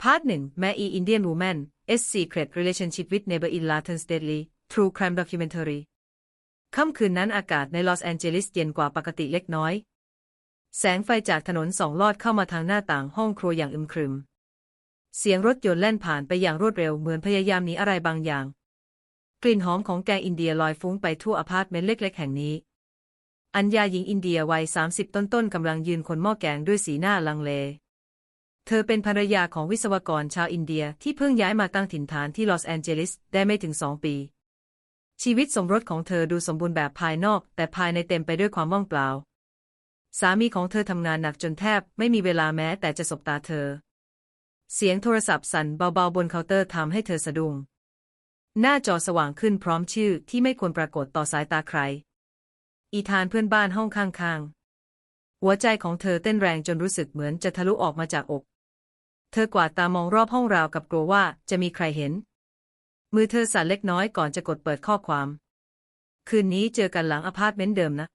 Part 1 Mae Indian Woman S Secret Relationship with Neighbor in Latins Deadly True Crime Documentary ค่ำคืนนั้นอากาศในลอสแอนเจลิสเย็นกว่าปกติเล็กน้อย แสงไฟจากถนนสองลอดเข้ามาทางหน้าต่างห้องครัวอย่างอึมครึม เสียงรถยนต์แล่นผ่านไปอย่างรวดเร็วเหมือนพยายามหนีอะไรบางอย่าง กลิ่นหอมของแกงอินเดียลอยฟุ้งไปทั่วอพาร์ตเมนต์เล็ก ๆ แห่งนี้ อัญญาหญิงอินเดียวัย 30 ต้นๆกำลังยืนคนหม้อแกงด้วยสีหน้าลังเล เธอเป็นภรรยาของวิศวกรชาวอินเดียที่เพิ่งย้ายมาตั้งถิ่นฐานที่ลอสแอนเจลิสได้ไม่ถึงสองปี ชีวิตสมรสของเธอดูสมบูรณ์แบบภายนอก แต่ภายในเต็มไปด้วยความว่างเปล่า สามีของเธอทำงานหนักจนแทบไม่มีเวลาแม้แต่จะสบตาเธอ เสียงโทรศัพท์สั่นเบาๆบนเคาน์เตอร์ทำให้เธอสะดุ้งหน้าจอสว่างขึ้นพร้อมชื่อที่ไม่ควรปรากฏต่อสายตาใคร อีธานเพื่อนบ้านห้องข้างๆ หัวใจของเธอเต้นแรงจนรู้สึกเหมือนจะทะลุออกมาจากอก เธอกวาดตามองรอบห้องราวกับกลัวว่าจะมีใครเห็น มือเธอสั่นเล็กน้อยก่อนจะกดเปิดข้อความ คืนนี้เจอกันหลังอพาร์ตเมนต์เดิมนะ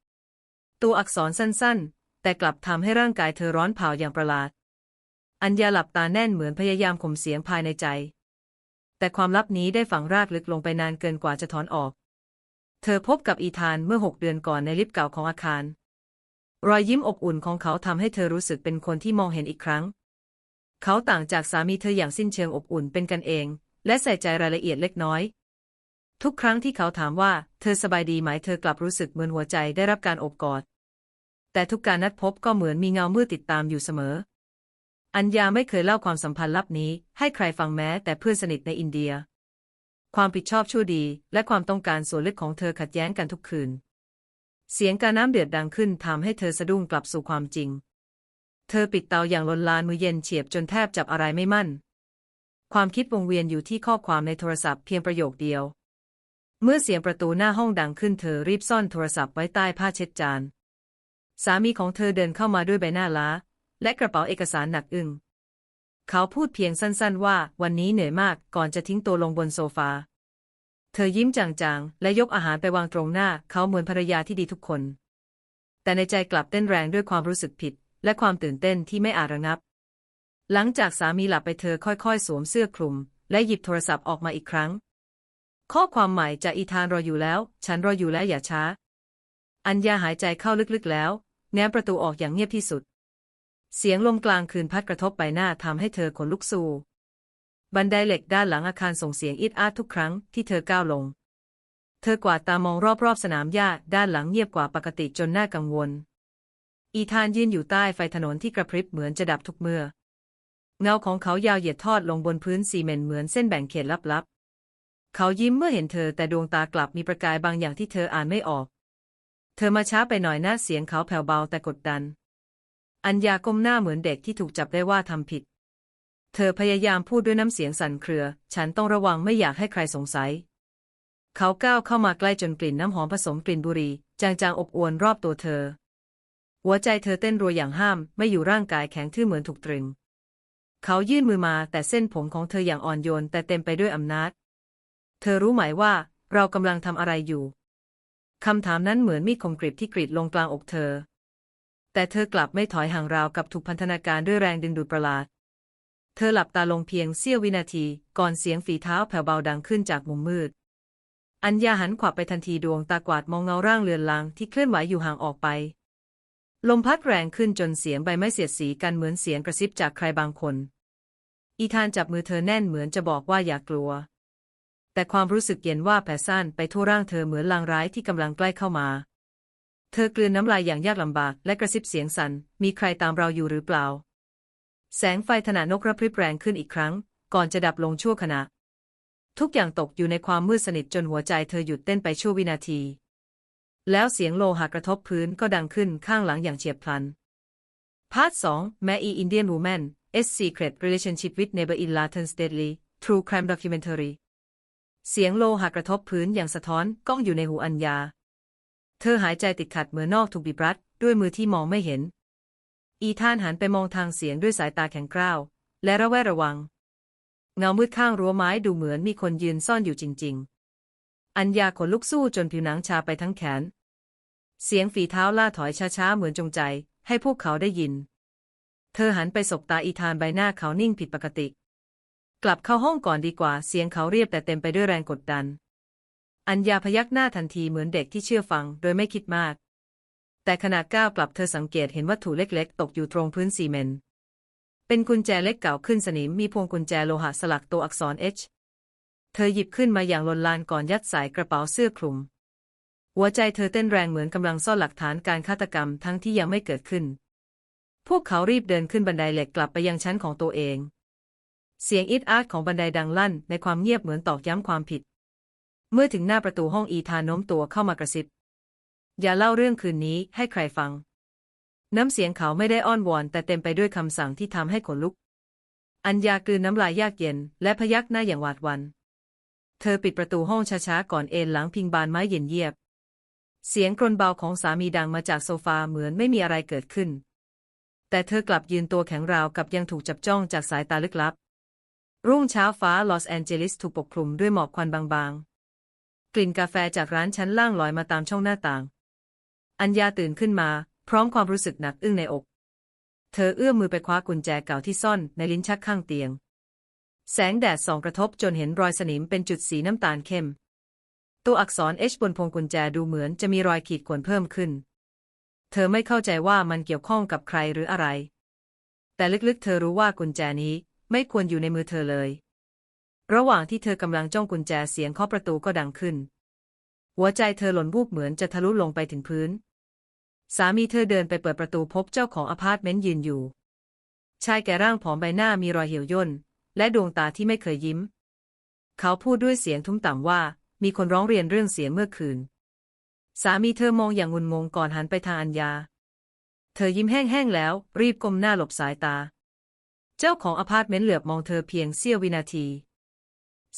ตัวอักษรสั้นๆ แต่กลับทำให้ร่างกายเธอร้อนเผาอย่างประหลาด อัญญาหลับตาแน่นเหมือนพยายามข่มเสียงภายในใจ แต่ความลับนี้ได้ฝังรากลึกลงไปนานเกินกว่าจะถอนออก เธอพบกับอีธานเมื่อหกเดือนก่อนในลิฟต์เก่าของอาคาร รอยยิ้มอบอุ่นของเขาทำให้เธอรู้สึกเป็นคนที่มองเห็นอีกครั้ง เขาต่างจากสามีเธออย่างสิ้นเชิงอบอุ่นเป็นกันเอง และใส่ใจรายละเอียดเล็กน้อย ทุกครั้งที่เขาถามว่าเธอสบายดีไหมเธอกลับรู้สึกเหมือนหัวใจได้รับการอบกอด แต่ทุกการนัดพบก็เหมือนมีเงามืดติดตามอยู่เสมอ อัญญาไม่เคยเล่าความสัมพันธ์ลับนี้ ให้ใครฟังแม้แต่เพื่อนสนิทในอินเดีย ความผิดชอบชั่วดี และความต้องการส่วนลึกของเธอขัดแย้งกันทุกคืน เสียงการน้ำเดือดดังขึ้นทำให้เธอสะดุ้งกลับสู่ความจริง เธอปิดเตาอย่างลนลานมือเย็นเฉียบจนแทบจับอะไรไม่มั่น ความคิดวงเวียนอยู่ที่ข้อความในโทรศัพท์เพียงประโยคเดียว เมื่อเสียงประตูหน้าห้องดังขึ้นเธอรีบซ่อนโทรศัพท์ไว้ใต้ผ้าเช็ดจาน สามีของเธอเดินเข้ามาด้วยใบหน้าล้า และกระเป๋าเอกสารหนักอึ้งเขาพูดเพียงสั้นๆว่าวันนี้เหนื่อยมากก่อนจะทิ้งตัวลงบนโซฟา เธอยิ้มจางๆ และยกอาหารไปวางตรงหน้าเขาเหมือนภรรยาที่ดีทุกคน แต่ในใจกลับเต้นแรงด้วยความรู้สึกผิด และความตื่นเต้นที่ไม่อาจระงับ หลังจากสามีหลับไปเธอค่อยๆ สวมเสื้อคลุม และหยิบโทรศัพท์ออกมาอีกครั้ง ข้อความใหม่จากอีธานรออยู่แล้ว ฉันรออยู่แล้วอย่าช้า อัญญาหายใจเข้าลึกๆแล้ว แง้มประตูออกอย่างเงียบที่สุด เสียงลมกลางคืนพัดกระทบใบหน้าทำให้เธอขนลุกสู้บันไดเหล็กด้านหลังอาคารส่งเสียงอิดอาดทุกครั้งที่เธอก้าวลง เธอกวาดตามองรอบๆสนามหญ้าด้านหลังเงียบกว่าปกติจนน่ากังวล อีธานยืนอยู่ใต้ไฟถนนที่กระพริบเหมือนจะดับทุกเมื่อ เงาของเขายาวเหยียดทอดลงบนพื้นซีเมนต์เหมือนเส้นแบ่งเขตลับๆ เขายิ้มเมื่อเห็นเธอแต่ดวงตากลับมีประกายบางอย่างที่เธออ่านไม่ออก เธอมาช้าไปหน่อยนะเสียงเขาแผ่วเบาแต่กดดัน อัญญาก้มหน้าเหมือนเด็กที่ถูกจับได้ว่าทำผิด เธอพยายามพูดด้วยน้ำเสียงสั่นเครือ ฉันต้องระวังไม่อยากให้ใครสงสัย เขาก้าวเข้ามาใกล้จนกลิ่นน้ำหอมผสมกลิ่นบุหรี่จางๆอบอวลรอบตัวเธอ หัวใจเธอเต้นรัวอย่างห้าม ไม่อยู่ร่างกายแข็งทื่อเหมือนถูกตรึง เขายื่นมือมาแต่เส้นผมของเธออย่างอ่อนโยนแต่เต็มไปด้วยอำนาจ เธอรู้ไหมว่า เรากำลังทำอะไรอยู่คำถามนั้นเหมือนมีดคมกริบที่กรีดลงกลางอกเธอ แต่เธอกลับไม่ถอยห่างราวกับถูกพันธนาการด้วยแรงดึงดูดประหลาด เธอหลับตาลงเพียงเสี้ยววินาที ก่อนเสียงฝีเท้าแผ่วเบาดังขึ้นจากมุมมืด อัญญาหันขวับไปทันทีดวงตากวาดมองเงาร่างเลือนลางที่เคลื่อนไหวอยู่ห่างออกไป ลมพัดแรงขึ้นจนเสียงใบไม้เสียดสีกันเหมือนเสียงกระซิบจากใครบางคน อีธานจับมือเธอแน่นเหมือนจะบอกว่าอย่ากลัว แต่ความรู้สึกเย็นว่าแผ่ซ่านไปทั่วร่างเธอเหมือนลางร้ายที่กำลังใกล้เข้ามา เธอกลืนน้ำลายอย่างยากลำบากและกระซิบเสียงสัน่น มีใครตามเราอยู่หรือเปล่า แสงไฟถนานกระพริบแรงขึ้นอีกครั้ง ก่อนจะดับลงชั่วขณะ ทุกอย่างตกอยู่ในความมืดสนิทจนหัวใจเธอหยุดเต้นไปชั่ววินาที แล้วเสียงโลหะกระทบพื้นก็ดังขึ้นข้างหลังอย่างเฉียบพลัน พาร์ท2 Mae Indian Woman S Secret Relationship with Neighbor in Latins Deadly True Crime Documentary เสียงโลหะกระทบพื้นอย่างสะท้อนก้องอยู่ในหูอัญญา เธอหายใจติดขัดเหมือนนอกถูกบีบรัด ด้วยมือที่มองไม่เห็น อีธานหันไปมองทางเสียงด้วยสายตาแข็งกร้าว และระแวดระวัง เงามืดข้างรั้วไม้ดูเหมือนมีคนยืนซ่อนอยู่จริง ๆ อัญญาขนลุกสู้จนผิวหนังชาไปทั้งแขน เสียงฝีเท้าล่าถอยช้าๆเหมือนจงใจ ให้พวกเขาได้ยิน เธอหันไปสบตาอีธานใบหน้าเขานิ่งผิดปกติ กลับเข้าห้องก่อนดีกว่าเสียงเขาเรียบแต่เต็มไปด้วยแรงกดดัน อัญญาพยักหน้าทันทีเหมือนเด็กที่เชื่อฟังโดยไม่คิดมาก แต่ขณะก้าวกลับเธอสังเกตเห็นวัตถุเล็กๆ ตกอยู่ตรงพื้นซีเมนต์เป็นกุญแจเล็กเก่าขึ้นสนิมมีพวงกุญแจโลหะสลักตัวอักษร H เธอหยิบขึ้นมาอย่างลนลานก่อนยัดใส่กระเป๋าเสื้อคลุม หัวใจเธอเต้นแรงเหมือนกำลังซ่อนหลักฐานการฆาตกรรมทั้งที่ยังไม่เกิดขึ้น พวกเขารีบเดินขึ้นบันไดเหล็กกลับไปยังชั้นของตัวเอง เสียงอิดอาร์ตของบันไดดังลั่นในความเงียบเหมือนตอกย้ำความผิด เมื่อถึงหน้าประตูห้องอีธานโน้มตัวเข้ามากระซิบ อย่าเล่าเรื่องคืนนี้ให้ใครฟัง น้ำเสียงเขาไม่ได้อ้อนวอน แต่เต็มไปด้วยคำสั่งที่ทำให้ขนลุก อัญญากลืนน้ำลายยากเย็น และพยักหน้าอย่างหวาดวัน เธอปิดประตูห้องช้าๆก่อนเอนหลังพิงบานไม้เย็นเยียบ เสียงกรนเบาของสามีดังมาจากโซฟาเหมือนไม่มีอะไรเกิดขึ้น แต่เธอกลับยืนตัวแข็งราวกับยังถูกจับจ้องจากสายตาลึกลับ รุ่งเช้าฟ้าลอสแอนเจลิสถูกปกคลุมด้วยหมอกควันบางๆ กลิ่นกาแฟจากร้านชั้นล่างลอยมาตามช่องหน้าต่าง อัญญาตื่นขึ้นมา พร้อมความรู้สึกหนักอึ้งในอก เธอเอื้อมมือไปคว้ากุญแจเก่าที่ซ่อนในลิ้นชักข้างเตียง แสงแดดส่องกระทบจนเห็นรอยสนิมเป็นจุดสีน้ำตาลเข้ม ตัวอักษร H บนพวงกุญแจดูเหมือนจะมีรอยขีดข่วนเพิ่มขึ้น เธอไม่เข้าใจว่ามันเกี่ยวข้องกับใครหรืออะไร แต่ลึกๆ เธอรู้ว่ากุญแจนี้ไม่ควรอยู่ในมือเธอเลย ระหว่างที่เธอกำลังจ้องกุญแจเสียงเคาะประตูก็ดังขึ้น หัวใจเธอหล่นวูบเหมือนจะทะลุลงไปถึงพื้น สามีเธอเดินไปเปิดประตูพบเจ้าของอพาร์ตเมนต์ยืนอยู่ ชายแก่ร่างผอมใบหน้ามีรอยเหี่ยวย่น และดวงตาที่ไม่เคยยิ้ม เขาพูดด้วยเสียงทุ้มต่ำว่า มีคนร้องเรียนเรื่องเสียงเมื่อคืน สามีเธอมองอย่างงุนงงก่อนหันไปทางอัญญา เธอยิ้มแห้งๆแล้ว รีบก้มหน้าหลบสายตา เจ้าของอพาร์ตเมนต์เหลือบมองเธอเพียงเสี้ยววินาที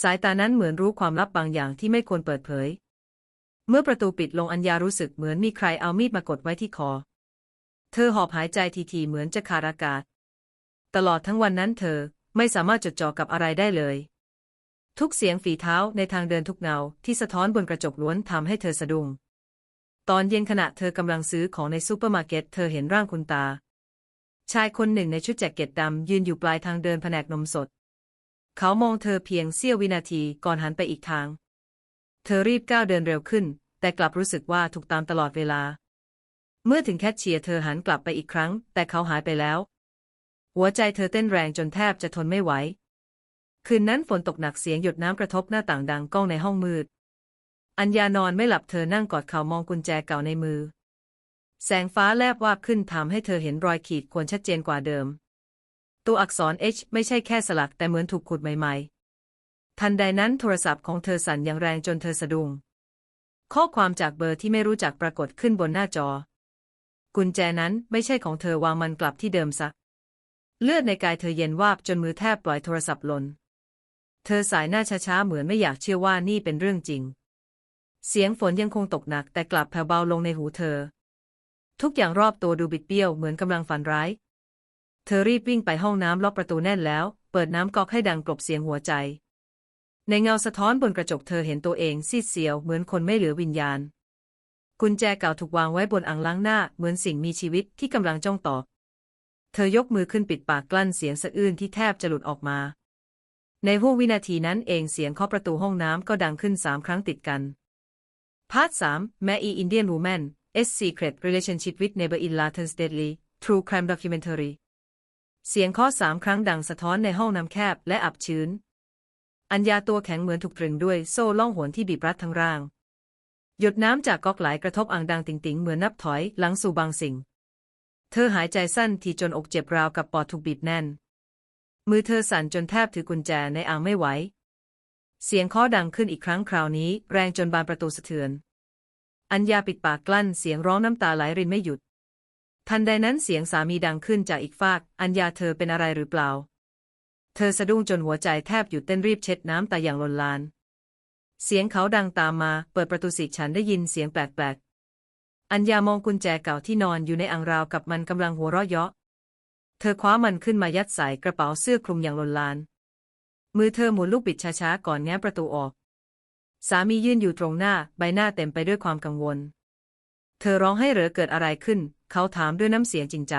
สายตานั้นเหมือนรู้ความลับบางอย่างที่ไม่ควรเปิดเผย เมื่อประตูปิดลงอัญญารู้สึกเหมือนมีใครเอามีดมากดไว้ที่คอ เธอหอบหายใจทีๆเหมือนจะขาดอากาศตลอดทั้งวันนั้นเธอ ไม่สามารถจดจ่อกับอะไรได้เลย ทุกเสียงฝีเท้าในทางเดินทุกเงาที่สะท้อนบนกระจกล้วนทำให้เธอสะดุ้งตอนเย็นขณะเธอกำลังซื้อของในซูเปอร์มาร์เก็ตเธอเห็นร่างคุณตา ชายคนหนึ่งในชุดแจ็คเก็ตดำยืนอยู่ปลายทางเดินแผนกนมสด เขามองเธอเพียงเสี้ยววินาทีก่อนหันไปอีกทาง เธอรีบก้าวเดินเร็วขึ้น แต่กลับรู้สึกว่าถูกตามตลอดเวลา เมื่อถึงแคชเชียร์เธอหันกลับไปอีกครั้ง แต่เขาหายไปแล้ว หัวใจเธอเต้นแรงจนแทบจะทนไม่ไหว คืนนั้นฝนตกหนักเสียงหยดน้ำกระทบหน้าต่างดังก้องในห้องมืด อัญญานอนไม่หลับเธอนั่งกอดเข่ามองกุญแจเก่าในมือ แสงฟ้าแลบวาบขึ้นทำให้เธอเห็นรอยขีดข่วนชัดเจนกว่าเดิม ตัวอักษร H ไม่ใช่แค่สลักแต่เหมือนถูกขุดใหม่ ๆ ทันใดนั้นโทรศัพท์ของเธอสั่นอย่างแรงจนเธอสะดุ้งข้อความจากเบอร์ที่ไม่รู้จักปรากฏขึ้นบนหน้าจอ กุญแจนั้นไม่ใช่ของเธอวางมันกลับที่เดิมซะ เลือดในกายเธอเย็นวาบจนมือแทบปล่อยโทรศัพท์หล่น เธอสายหน้าช้าๆเหมือนไม่อยากเชื่อว่านี่เป็นเรื่องจริง เสียงฝนยังคงตกหนักแต่กลับแผ่วเบาลงในหูเธอ ทุกอย่างรอบตัวดูบิดเบี้ยวเหมือนกำลังฝันร้าย เธอรีบวิ่งไปห้องน้ำล็อกประตูแน่นแล้ว เปิดน้ำก๊อกให้ดังกลบเสียงหัวใจ ในเงาสะท้อนบนกระจกเธอเห็นตัวเองซีดเซียวเหมือนคนไม่เหลือวิญญาณ กุญแจเก่าถูกวางไว้บนอ่างล้างหน้าเหมือนสิ่งมีชีวิตที่กำลังจ้องตอบ เธอยกมือขึ้นปิดปากกลั้นเสียงสะอื้นที่แทบจะหลุดออกมา ในห่วงวินาทีนั้นเองเสียงเคาะประตูห้องน้ำก็ดังขึ้นสามครั้งติดกัน พาร์ทสามแมอีอินเดียนวูแมน S Secret Relationship with Neighbor in Latins Deadly True Crime Documentary เสียงเคาะสามครั้งดังสะท้อนในห้องน้ำแคบและอับชื้น อัญญาตัวแข็งเหมือนถูกตรึงด้วยโซ่ล่องหนที่บีบรัดทั้งร่าง หยดน้ำจากก๊อกไหลกระทบอ่างดังติ่งๆ เหมือนนับถอยหลังสู่บางสิ่ง เธอหายใจสั้นทีจนอกเจ็บราวกับปอดถูกบีบแน่น มือเธอสั่นจนแทบถือกุญแจในอ่างไม่ไหว เสียงเคาะดังขึ้นอีกครั้งคราวนี้ แรงจนบานประตูสะเทือน อัญญาปิดปากกลั้นเสียงร้องน้ำตาไหลรินไม่หยุด ทันใดนั้นเสียงสามีดังขึ้นจากอีกฟาก อัญญาเธอเป็นอะไรหรือเปล่า เธอสะดุ้งจนหัวใจแทบหยุดเต้นรีบเช็ดน้ำตาอย่างลนลานเสียงเขาดังตามมา เปิดประตูสิฉันได้ยินเสียงแปลก อัญญามองกุญแจเก่าที่นอนอยู่ในอ่างราวกับมันกำลังหัวเราะเยาะ เธอคว้ามันขึ้นมายัดใส่กระเป๋าเสื้อคลุมอย่างลนลาน มือเธอหมุนลูกบิดช้าๆก่อนแง้ประตูออก สามียืนอยู่ตรงหน้าใบหน้าเต็มไปด้วยความกังวล เธอร้องให้เหรอเกิดอะไรขึ้น เขาถามด้วยน้ำเสียงจริงใจ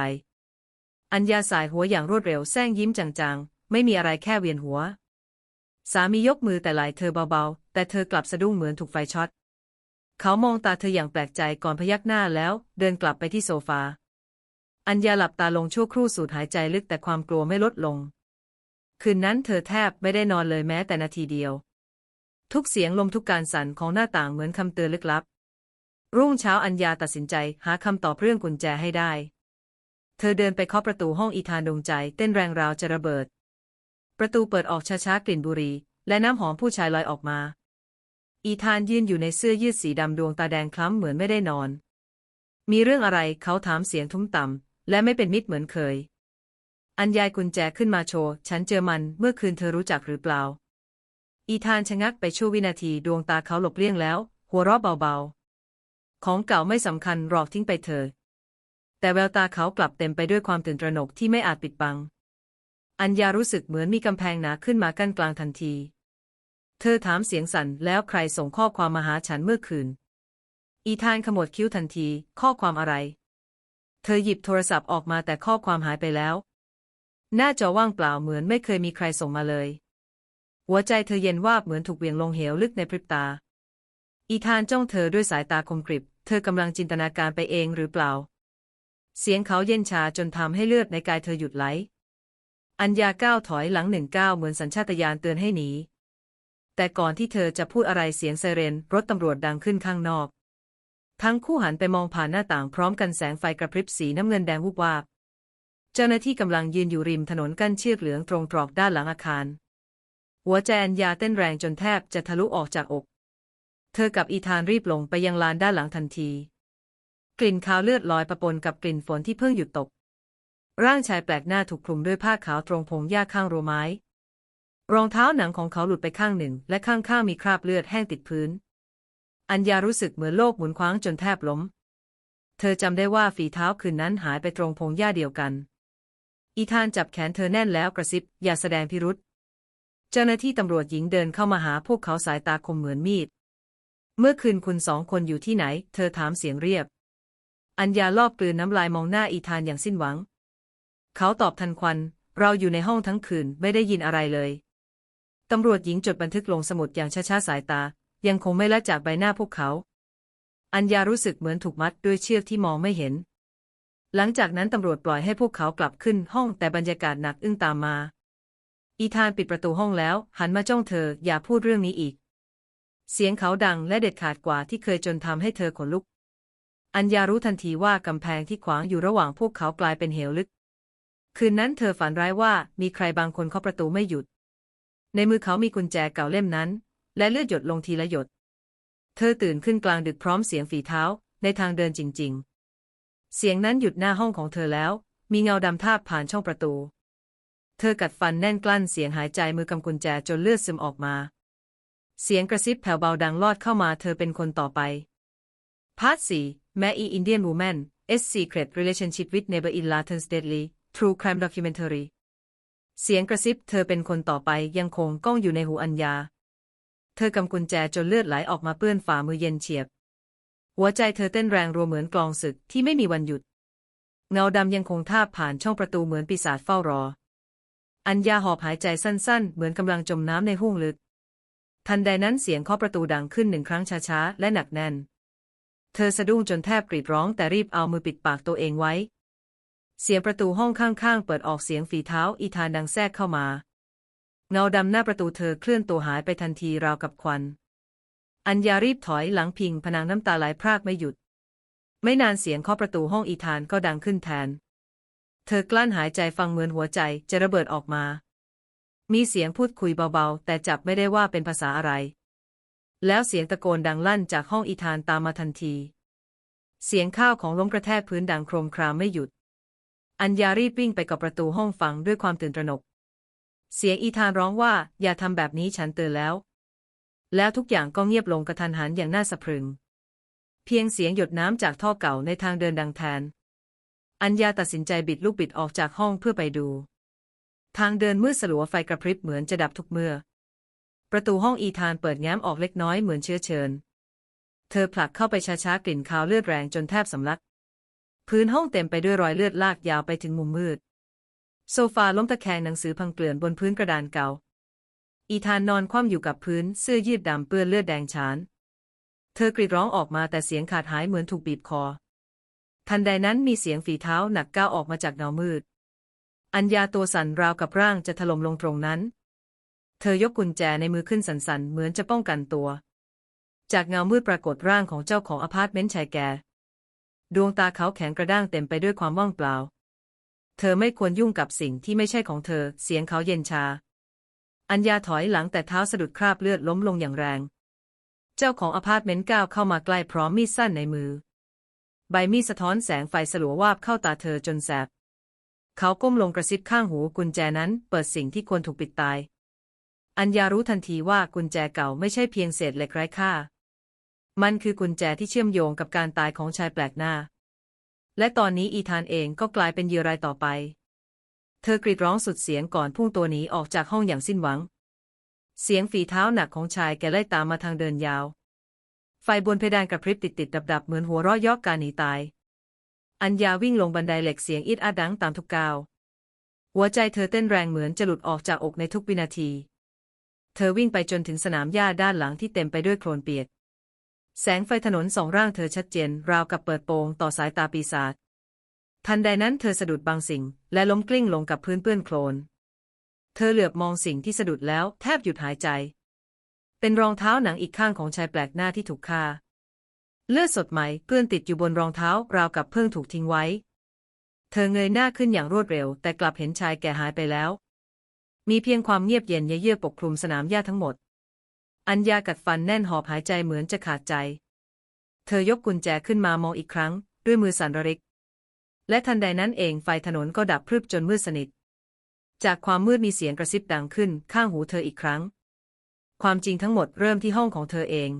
อัญญาสายหัวอย่างรวดเร็วแซงยิ้มจางๆ ไม่มีอะไรแค่เวียนหัว สามียกมือแต่ไหล่เธอเบาๆ แต่เธอกลับสะดุ้งเหมือนถูกไฟช็อต เขามองตาเธออย่างแปลกใจก่อนพยักหน้าแล้ว เดินกลับไปที่โซฟา อัญญาหลับตาลงชั่วครู่สูดหายใจลึกแต่ความกลัวไม่ลดลง คืนนั้นเธอแทบไม่ได้นอนเลยแม้แต่นาทีเดียว ทุกเสียงลมทุกการสั่นของหน้าต่างเหมือนคำเตือนลึกลับ รุ่งเช้าอัญญาตัดสินใจหาคำตอบเรื่องกุญแจให้ได้ เธอเดินไปเคาะประตูห้องอีธานดวงใจ เต้นแรงราวจะระเบิด ประตูเปิดออกช้าๆกลิ่นบุหรี่และน้ำหอมผู้ชายลอยออกมา อีธานยืนอยู่ในเสื้อยืดสีดำดวงตาแดงคล้ำเหมือนไม่ได้นอน มีเรื่องอะไรเขาถามเสียงทุ้มต่ำและไม่เป็นมิตรเหมือนเคย อัญญายกุญแจขึ้นมาโชว์ ฉันเจอมันเมื่อคืนเธอรู้จักหรือเปล่า อีธานชะงักไปชั่ววินาทีดวงตาเขาหลบเลี่ยงแล้ว หัวเราะเบาๆ ของเก่าไม่สำคัญหรอกทิ้งไปเถอะแต่แววตาเขากลับเต็มไปด้วยความตื่นตระหนกที่ไม่อาจปิดบัง อัญญารู้สึกเหมือนมีกำแพงหนาขึ้นมากั้นกลางทันที เธอถามเสียงสั่นแล้วใครส่งข้อความมาหาฉันเมื่อคืน อีธานขมวดคิ้วทันที ข้อความอะไร เธอหยิบโทรศัพท์ออกมาแต่ข้อความหายไปแล้ว หน้าจอว่างเปล่าเหมือนไม่เคยมีใครส่งมาเลย หัวใจเธอเย็นวาบเหมือนถูกเวียงลงเหวลึกในพริบตา อีธานจ้องเธอด้วยสายตาคมกริบ เธอกำลังจินตนาการไปเองหรือเปล่า เสียงเขาเย็นชาจนทำให้เลือดในกายเธอหยุดไหล อัญญาก้าวถอยหลังหนึ่งก้าวเหมือนสัญชาตญาณเตือนให้หนี แต่ก่อนที่เธอจะพูดอะไรเสียงไซเรน รถตำรวจดังขึ้นข้างนอก ทั้งคู่หันไปมองผ่านหน้าต่างพร้อมกันแสงไฟกระพริบสีน้ำเงินแดงวุบวาบ เจ้าหน้าที่กำลังยืนอยู่ริมถนนกั้นเชือกเหลืองตรงตรอกด้านหลังอาคาร หัวใจอัญญาเต้นแรงจนแทบจะทะลุออกจากอก เธอกับอีธานรีบลงไปยังลานด้านหลังทันที กลิ่นคาวเลือดลอยประปนกับกลิ่นฝนที่เพิ่งหยุดตก ร่างชายแปลกหน้าถูกคลุมด้วยผ้าขาวตรงพงหญ้าข้างรั้วไม้ รองเท้าหนังของเขาหลุดไปข้างหนึ่ง และข้างๆมีคราบเลือดแห้งติดพื้น อัญญารู้สึกเหมือนโลกหมุนคว้างจนแทบล้ม เธอจำได้ว่าฝีเท้าคืนนั้นหายไปตรงพงหญ้าเดียวกัน อีธานจับแขนเธอแน่นแล้วกระซิบ อย่าแสดงพิรุษ เจ้าหน้าที่ตำรวจหญิงเดินเข้ามาหาพวกเขาสายตาคมเหมือนมีด เมื่อคืนคุณสองคนอยู่ที่ไหน เธอถามเสียงเรียบ อัญญาลอบกลืนน้ำลายมองหน้าอีธานอย่างสิ้นหวัง เขาตอบทันควัน เราอยู่ในห้องทั้งคืนไม่ได้ยินอะไรเลย ตำรวจหญิงจดบันทึกลงสมุดอย่างช้าๆสายตา ยังคงไม่ละจากใบหน้าพวกเขา อัญญารู้สึกเหมือนถูกมัดด้วยเชือกที่มองไม่เห็น หลังจากนั้นตำรวจปล่อยให้พวกเขากลับขึ้นห้องแต่บรรยากาศหนักอึ้งตามมา อีธานปิดประตูห้องแล้ว หันมาจ้องเธออย่าพูดเรื่องนี้อีก เสียงเขาดังและเด็ดขาดกว่าที่เคยจนทำให้เธอขนลุก อัญญารู้ทันทีว่ากำแพงที่ขวางอยู่ระหว่างพวกเขากลายเป็นเหวลึก คืนนั้นเธอฝันร้ายว่ามีใครบางคนเคาะประตูไม่หยุด ในมือเขามีกุญแจเก่าเล่มนั้น และเลือดหยดลงทีละหยด เธอตื่นขึ้นกลางดึกพร้อมเสียงฝีเท้าในทางเดินจริง ๆ เสียงนั้นหยุดหน้าห้องของเธอแล้ว มีเงาดำทาบผ่านช่องประตู เธอกัดฟันแน่นกลั้นเสียงหายใจมือกำกุญแจจนเลือดซึมออกมา เสียงกระซิบแผ่วเบาดังลอดเข้ามาเธอเป็นคนต่อไปพาร์ทสี่แม้อีอินเดียนวูแมน S Secret Relationship with Neighbor in Latins Deadly True Crime Documentary เสียงกระซิบเธอเป็นคนต่อไปยังคงก้องอยู่ในหูอัญญา เธอกำกุญแจจนเลือดไหลออกมาเปื้อนฝ่ามือเย็นเฉียบ หัวใจเธอเต้นแรงรัวเหมือนกลองศึกที่ไม่มีวันหยุด เงาดำยังคงทาบผ่านช่องประตูเหมือนปีศาจเฝ้ารอ อัญญาหอบหายใจสั้นๆ เหมือนกำลังจมน้ำในห้วงลึก ทันใดนั้นเสียงเคาะประตูดังขึ้นหนึ่งครั้งช้าๆ และหนักแน่น เธอสะดุ้งจนแทบกรีดร้องแต่รีบเอามือปิดปากตัวเองไว้ เสียงประตูห้องข้างๆ เปิดออกเสียงฝีเท้าอีธานดังแทรกเข้ามา เงาดำหน้าประตูเธอเคลื่อนตัวหายไปทันทีราวกับควัน อัญญารีบถอยหลังพิงพนังน้ำตาไหลพรากไม่หยุด ไม่นานเสียงเคาะประตูห้องอีธานก็ดังขึ้นแทน เธอกลั้นหายใจฟังเหมือนหัวใจจะระเบิดออกมา มีเสียงพูดคุยเบาๆ แต่จับไม่ได้ว่าเป็นภาษาอะไร แล้วเสียงตะโกนดังลั่นจากห้องอีธานตามมาทันที เสียงข้าวของล้มกระแทกพื้นดังโครมครามไม่หยุด อัญญารีบวิ่งไปกับประตูห้องฟังด้วยความตื่นตระหนก เสียงอีธานร้องว่าอย่าทำแบบนี้ฉันเตือนแล้ว แล้วทุกอย่างก็เงียบลงกระทันหันอย่างน่าสะพรึง เพียงเสียงหยดน้ำจากท่อเก่าในทางเดินดังแทน อัญญาตัดสินใจบิดลูกบิดออกจากห้องเพื่อไปดู ทางเดินมืดสลัวไฟกระพริบเหมือนจะดับทุกเมื่อ ประตูห้องอีธานเปิดแง้มออกเล็กน้อยเหมือนเชื้อเชิญ เธอผลักเข้าไปช้าๆกลิ่นคาวเลือดแรงจนแทบสำลัก พื้นห้องเต็มไปด้วยรอยเลือดลากยาวไปถึงมุมมืด โซฟาล้มตะแคงหนังสือพังเกลื่อนบนพื้นกระดานเก่า อีธานนอนคว่ำอยู่กับพื้นเสื้อยืดดำเปื้อนเลือดแดงฉาน เธอกรีดร้องออกมาแต่เสียงขาดหายเหมือนถูกบีบคอ ทันใดนั้นมีเสียงฝีเท้าหนักก้าวออกมาจากเงามืด อัญญาตัวสั่นราวกับร่างจะถล่มลงตรงนั้น เธอยกกุญแจในมือขึ้นสั่นๆเหมือนจะป้องกันตัว จากเงามืดปรากฏร่างของเจ้าของอพาร์ตเมนต์ชายแก่ ดวงตาเขาแข็งกระด้างเต็มไปด้วยความว่างเปล่า เธอไม่ควรยุ่งกับสิ่งที่ไม่ใช่ของเธอ เสียงเขาเย็นชา อัญญาถอยหลังแต่เท้าสะดุดคราบเลือดล้มลงอย่างแรง เจ้าของอพาร์ตเมนต์ก้าวเข้ามาใกล้พร้อมมีดสั้นในมือ ใบมีดสะท้อนแสงไฟสลัววาบเข้าตาเธอจนแสบ เขาก้มลงกระซิบข้างหูกุญแจนั้นเปิดสิ่งที่ควรถูกปิดตาย อัญญารู้ทันทีว่ากุญแจเก่าไม่ใช่เพียงเศษเหล็กไร้ค่า มันคือกุญแจที่เชื่อมโยงกับการตายของชายแปลกหน้า และตอนนี้อีธานเองก็กลายเป็นเหยื่อรายต่อไป เธอกรีดร้องสุดเสียงก่อนพุ่งตัวหนีออกจากห้องอย่างสิ้นหวัง เสียงฝีเท้าหนักของชายแกไล่ตามมาทางเดินยาว ไฟบนเพดานกระพริบติดติดดับดับเหมือนหัวเราะยอกการหนีตาย อัญญาวิ่งลงบันไดเหล็กเสียงอิดอาดังตามทุกก้าว หัวใจเธอเต้นแรงเหมือนจะหลุดออกจากอกในทุกวินาที เธอวิ่งไปจนถึงสนามหญ้าด้านหลังที่เต็มไปด้วยโคลนเปียก แสงไฟถนนสองร่างเธอชัดเจน ราวกับเปิดโปงต่อสายตาปีศาจ ทันใดนั้นเธอสะดุดบางสิ่ง และล้มกลิ้งลงกับพื้นเปื้อนโคลน เธอเหลือบมองสิ่งที่สะดุดแล้วแทบหยุดหายใจ เป็นรองเท้าหนังอีกข้างของชายแปลกหน้าที่ถูกฆ่า เลือดสดใหม่เปื้อนติดอยู่บนรองเท้าราวกับเพิ่งถูกทิ้งไว้ เธอเงยหน้าขึ้นอย่างรวดเร็ว แต่กลับเห็นชายแก่หายไปแล้ว มีเพียงความเงียบเย็นเยือกปกคลุมสนามหญ้าทั้งหมด อัญญากัดฟันแน่นหอบหายใจเหมือนจะขาดใจ เธอยกกุญแจขึ้นมามองอีกครั้ง ด้วยมือสั่นระริก และทันใดนั้นเองไฟถนนก็ดับพรึบจนมืดสนิท จากความมืดมีเสียงกระซิบดังขึ้นข้างหูเธออีกครั้ง ความจริงทั้งหมดเริ่มที่ห้องของเธอเอง